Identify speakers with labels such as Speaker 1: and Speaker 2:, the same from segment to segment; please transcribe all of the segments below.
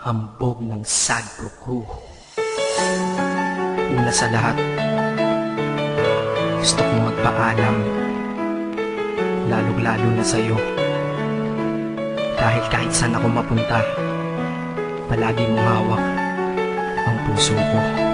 Speaker 1: hambog ng Sadgoku. Una sa lahat, gusto kong magpaalam, lalong-lalo na sa'yo. Dahil kahit saan ako mapunta, palagi mong hawak ang puso ko.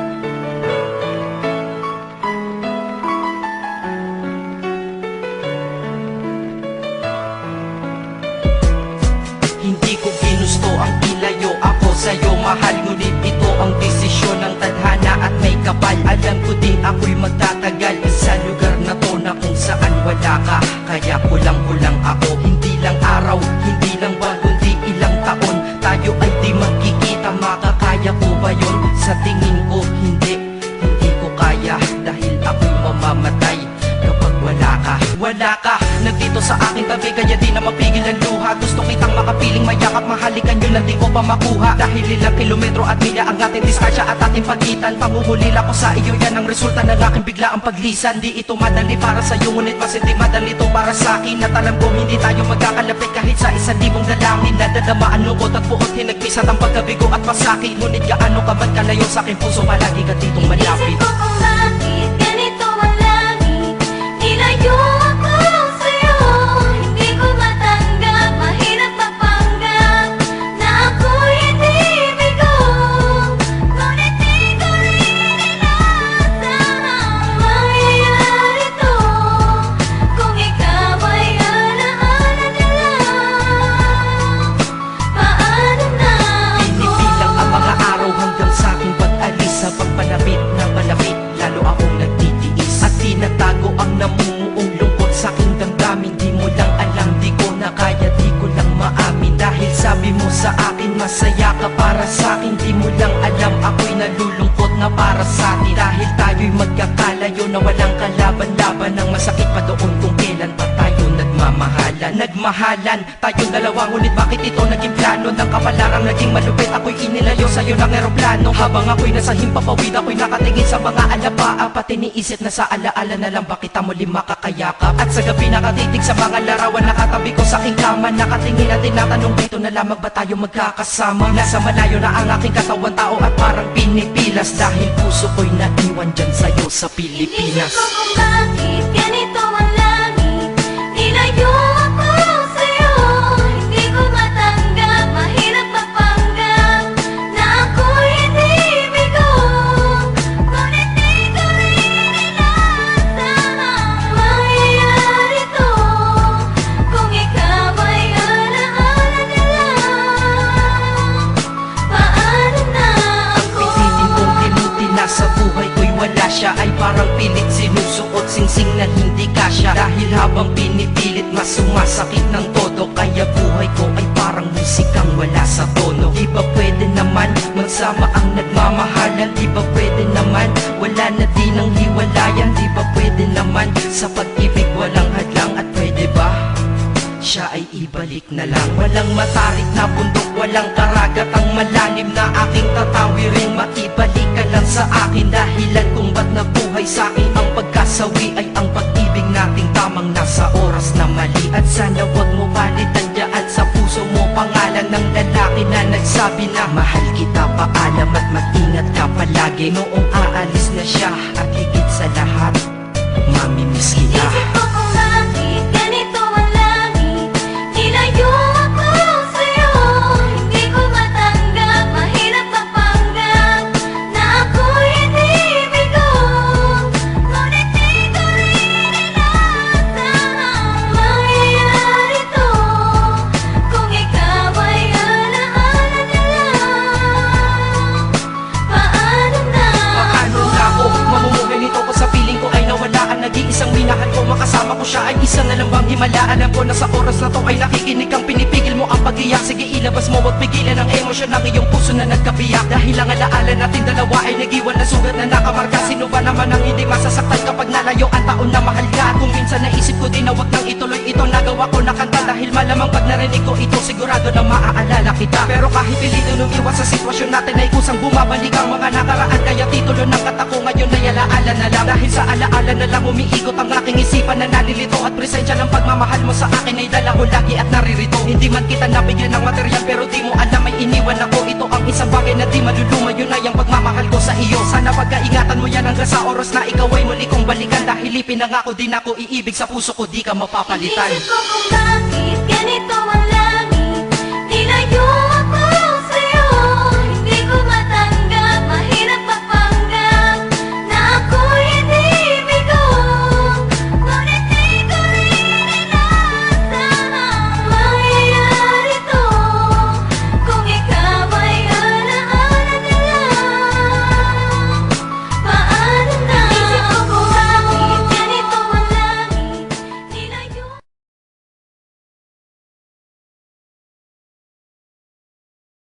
Speaker 2: Mahal ngunit ito ang desisyon ng tadhana at may kapal. Alam ko di ako'y magtatagal Nandito sa aking tabi kaya di na mapigil ang luha. Gusto kitang makapiling mayakap Mahalikan yun lang di ko pa makuha. Dahil ilang kilometro at milya ang ating distansya at ating pagitan. Panguhulila ko sa iyo yan ang resulta ng aking biglaang paglisan. Di ito madali para sa iyo ngunit mas hindi madali ito para sa akin. At alam ko hindi tayo magkakalapit kahit sa isang libong dalangin. Nadadamaan lungkot at puot hinagpisat ang pagkabigo at pasakit. Ngunit gaano ka man kalayo sa aking puso palagi ka ditong malapit.
Speaker 3: Isip ko kung
Speaker 2: para sa atin Dahil tayo'y magkakalayo na walang kalaban-laban. Ang masakit pa doon kung kailan pa tayo nagmamahalan. Nagmahalan, tayong dalawa. Ngunit bakit ito naging plano Ng kapalarang naging malupit Ako'y inilayo sa'yo ng eroplano. Habang ako'y nasa himpapawid Ako'y nakatingin sa mga alapaa Pati niisip na sa alaala na lang Bakit muli makakayakap? At sa gabi nakatitig sa mga larawan Nakatabi ko sa aking kama. Nakatingin at tinatanong dito na lamang ba tayo magkakasama? Nasa malayo na ang aking katawan tao At parang pinipilas. Dahil puso ko'y naiwan dyan sa'yo sa Pilipinas.
Speaker 3: Inisip ko kung bakit
Speaker 2: Dahil habang pinipilit mas sumasakit ng todo. Kaya buhay ko ay parang musikang wala sa tono. Di ba pwede naman magsama ang nagmamahalan. Di ba pwede naman nagsabi na Mahal kita, paalam at mag-ingat ka palagi. Noong aalis na siya
Speaker 3: na
Speaker 2: sa oras na to ay nakikinig kang pinipigil mo ang pag-iyak Sige ilabas mo, wag pigilan ang emosyon ng iyong puso na nagkabiyak Dahil ang alaala natin dalawa ay nag-iwan na sugat na nakamarka. Sino ba naman ang hindi masasaktan kapag nalayo ang taon na mahal ka? Kung minsan naisip ko din na wag nang ituloy ito Nagawa ko na kanta. Dahil malamang pag narinig ko ito Sigurado na maaalala kita. Pero kahit pilito nung iwas sa sitwasyon natin ay kusang bumabalik ang mga nakaraan. Kaya titulo ng kata ko ngayon ay alaala na lang. Dahil sa alaala na lang umiikot ang aking isipan na nalilito At presensya ng pagmamahal mo sa akin ay dala ko lagi at naririto. Hindi man kita nabigyan ng material pero di mo alam ay iniwan ako. Ito ang Isang bagay na di maluluma yun ay ang pagmamahal ko sa iyo. Sana pagkaingatan mo yan hanggang sa oras na ikaw ay muli kong balikan. Dahil ipinangako din ako iibig sa puso ko di ka mapapalitan.
Speaker 3: Inisip ko kung bakit